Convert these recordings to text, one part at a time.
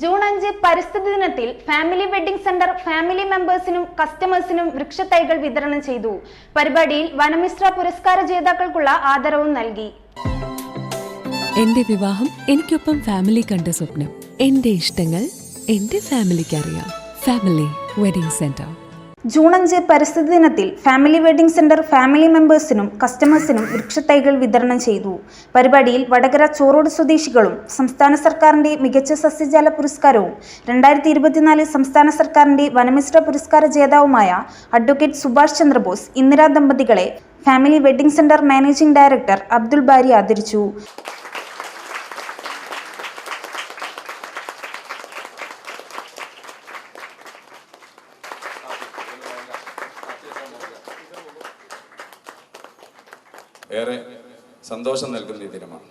June അഞ്ച് പരിസ്ഥിതി ദിനത്തിൽ ഫാമിലി വെഡിംഗ് സെന്റർ ഫാമിലി മെമ്പേഴ്സിനും കസ്റ്റമേഴ്സിനും വൃക്ഷത്തൈകൾ വിതരണം ചെയ്തു. പരിപാടിയിൽ വനമിശ്ര പുരസ്കാര ജേതാക്കൾക്കുള്ള ആദരവും നൽകി. എന്റെ വിവാഹം എനിക്കൊപ്പം ഫാമിലി കണ്ട സ്വപ്നം. എന്റെ ഇഷ്ടങ്ങൾ എന്റെ ഫാമിലിക്ക് അറിയാം ഫാമിലി വെഡിംഗ് സെന്റർ. ജൂൺ അഞ്ച് പരിസ്ഥിതി ദിനത്തിൽ ഫാമിലി വെഡിംഗ് സെന്റർ ഫാമിലി മെമ്പേഴ്സിനും കസ്റ്റമേഴ്സിനും വൃക്ഷത്തൈകൾ വിതരണം ചെയ്തു. പരിപാടിയിൽ വടകര ചോറോട് സ്വദേശികളും സംസ്ഥാന സർക്കാരിന്റെ മികച്ച സസ്യജാല പുരസ്കാരവും രണ്ടായിരത്തി ഇരുപത്തിനാല് സംസ്ഥാന സർക്കാരിന്റെ വനമിശ്ര പുരസ്കാര ജേതാവുമായ അഡ്വക്കേറ്റ് സുഭാഷ് ചന്ദ്രബോസ് ഇന്ദിരാ ദമ്പതികളെ family wedding centre managing director Abdul Bari ആദരിച്ചു. ഏറെ സന്തോഷം നൽകുന്ന ഈ ദിനമാണ്.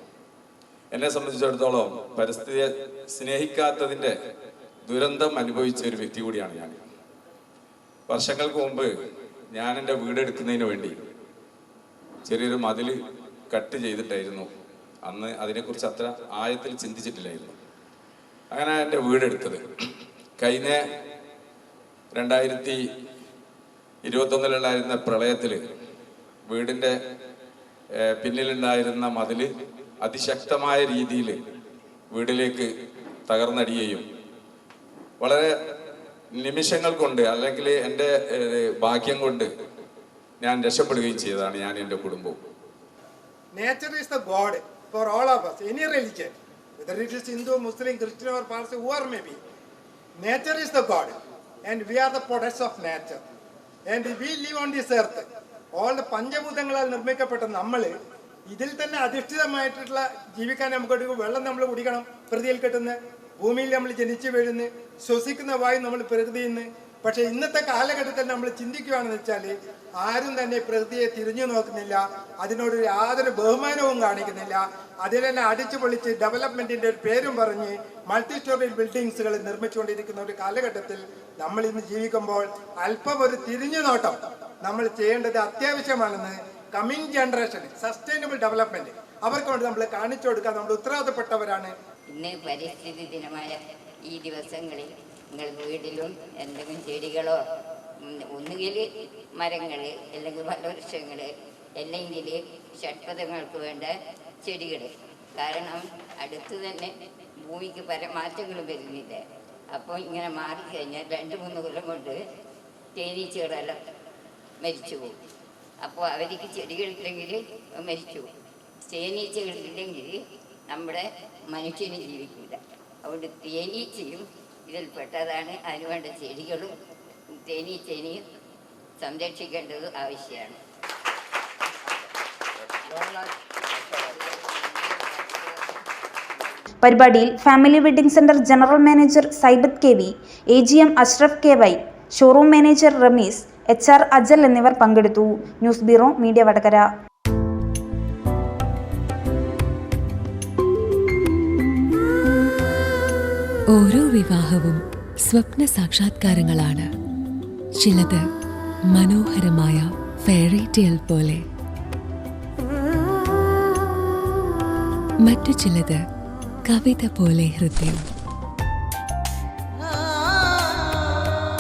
എന്നെ സംബന്ധിച്ചിടത്തോളം പരിസ്ഥിതിയെ സ്നേഹിക്കാത്തതിന്റെ ദുരന്തം അനുഭവിച്ച ഒരു വ്യക്തി കൂടിയാണ് ഞാൻ. വർഷങ്ങൾക്ക് മുമ്പ് ഞാൻ എന്റെ വീടെടുക്കുന്നതിന് വേണ്ടി ചെറിയൊരു മതിൽ കട്ട് ചെയ്തിട്ടായിരുന്നു. അന്ന് അതിനെക്കുറിച്ച് അത്ര ആയത്തിൽ ചിന്തിച്ചിട്ടില്ലായിരുന്നു. അങ്ങനെ എന്റെ വീടെടുത്തത്. കഴിഞ്ഞ രണ്ടായിരത്തി ഇരുപത്തൊന്നിലുണ്ടായിരുന്ന പ്രളയത്തിൽ വീടിന്റെ പിന്നിലുണ്ടായിരുന്ന മതിൽ അതിശക്തമായ രീതിയിൽ വീടിലേക്ക് തകർന്നടിയുകയും വളരെ നിമിഷങ്ങൾ കൊണ്ട് അല്ലെങ്കിൽ എന്റെ ഭാഗ്യം കൊണ്ട് ഞാൻ രക്ഷപ്പെടുകയും ചെയ്തതാണ് ഞാൻ എന്റെ കുടുംബവും Nature is the God for all of us, any religion, whether it is Hindu, Muslim, Christian, or Parsi, whoever may be. Nature is the God, and we are the products of nature. And we live on this earth. The പഞ്ചഭൂതങ്ങളാൽ നിർമ്മിക്കപ്പെട്ട നമ്മൾ ഇതിൽ തന്നെ അധിഷ്ഠിതമായിട്ടുള്ള ജീവിക്കാൻ നമുക്ക് വെള്ളം നമ്മൾ കുടിക്കണം പ്രകൃതിയിൽ കിട്ടുന്ന ഭൂമിയിൽ നമ്മൾ ജനിച്ചു വീഴുന്നു ശ്വസിക്കുന്ന വായു നമ്മൾ പ്രകൃതിയിൽ നിന്ന് പക്ഷെ ഇന്നത്തെ കാലഘട്ടത്തിൽ നമ്മൾ ചിന്തിക്കുകയാണെന്ന് വെച്ചാൽ ആരും തന്നെ പ്രകൃതിയെ തിരിഞ്ഞു നോക്കുന്നില്ല അതിനോട് യാതൊരു ബഹുമാനവും കാണിക്കുന്നില്ല. അതിൽ തന്നെ അടിച്ചു പൊളിച്ച് ഡെവലപ്മെന്റിന്റെ ഒരു പേരും പറഞ്ഞ് മൾട്ടി സ്റ്റോറി ബിൽഡിങ്സുകൾ നിർമ്മിച്ചുകൊണ്ടിരിക്കുന്ന ഒരു കാലഘട്ടത്തിൽ നമ്മൾ ഇന്ന് ജീവിക്കുമ്പോൾ അല്പം ഒരു തിരിഞ്ഞു നോട്ടം. നമ്മൾ ചെയ്യേണ്ടത് അത്യാവശ്യമാണെന്ന് കമ്മിങ് ജനറേഷൻ സസ്റ്റൈനബിൾ ഡെവലപ്മെന്റ് അവർക്ക് വേണ്ടി നമ്മൾ കാണിച്ചു കൊടുക്കാൻ നമ്മൾ ഉത്തരവാദപ്പെട്ടവരാണ് ഇന്ന് പരിസ്ഥിതി ദിനമായ ഈ ദിവസങ്ങളിൽ നിങ്ങൾ വീട്ടിലും എന്തെങ്കിലും ചെടികളോ ഒന്നുകിൽ മരങ്ങൾ അല്ലെങ്കിൽ ഫലവൃക്ഷങ്ങൾ അല്ലെങ്കിൽ ഷഡ്പഥങ്ങൾക്ക് വേണ്ട ചെടികൾ കാരണം അടുത്ത് തന്നെ ഭൂമിക്ക് പല മാറ്റങ്ങളും വരുന്നില്ല. അപ്പോൾ ഇങ്ങനെ മാറി കഴിഞ്ഞാൽ രണ്ട് മൂന്ന് കൊല്ലം കൊണ്ട് തേനീച്ചകളെല്ലാം മരിച്ചു പോകും അപ്പോൾ അവർക്ക് ചെടികളില്ലെങ്കിൽ മരിച്ചു പോകും തേനീച്ചകളില്ലെങ്കിൽ നമ്മുടെ മനുഷ്യന് ജീവിക്കില്ല അതുകൊണ്ട് തേനീച്ചയും ഇതിൽ പെട്ടതാണ്. അതിനുവേണ്ട ചെടികളും തേനീച്ചനെയും സംരക്ഷിക്കേണ്ടത് ആവശ്യമാണ്. പരിപാടിയിൽ family wedding centre general manager Saibath K V A G M Ashraf K Y showroom manager Ramees H R Ajal എന്നിവർ പങ്കെടുത്തു. News bureau media Vadakara. ഓരോ വിവാഹവും സ്വപ്ന സാക്ഷാത്കാരങ്ങളാണ്. ചിലത് മനോഹരമായ ഫെയറി ടെയിൽ പോലെ. മറ്റു ചിലത് കവിത പോലെ ഹൃദയം.